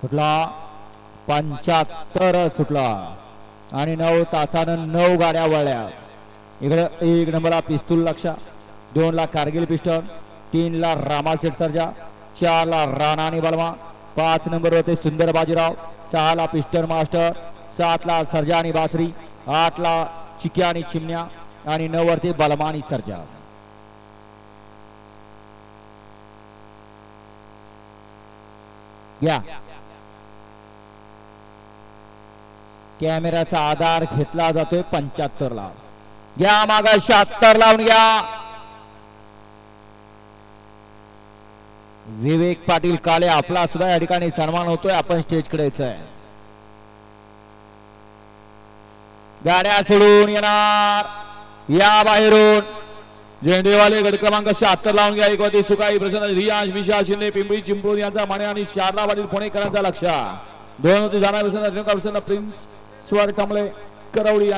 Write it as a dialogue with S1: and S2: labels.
S1: सुटला. पंच्याहत्तर सुटला. आणि नऊ तासानं नऊ गाड्या वळल्या. इकडं एक नंबरला पिस्तूल लक्ष दोनला कारगिल पिस्टन तीनला रामा सरजा सर्जा चार ला राणा आणि बलमा पाच नंबर होते सुंदर बाजीराव सहा ला पिस्टन मास्टर सात ला आणि बासरी आठ ला चिक्या आणि चिमण्या आणि नऊ वरती बलमा आणि सर्जा. या. कॅमेऱ्याचा आधार घेतला जातोय पंच्याहत्तर ला घ्या माग शहात्तर लावून घ्या. विवेक पाटील काले आपला सुद्धा या ठिकाणी सन्मान होतोय आपण स्टेज कडेच आहे गाड्या सोडून येणार. या बाहेरून. झेंडेवाले गट क्रमांक शहात्तर लावून घ्या. एक वरती सुकाई प्रसन्न रियाज विशाल शिंदे पिंपरी चिंपळून यांचा माने आणि शारदा पाटील पुणेकरांचा लक्ष. दोन होती जाणार विसरणार रेणुका प्रसन्न प्रिन्स स्वर टमले करवडी यांचा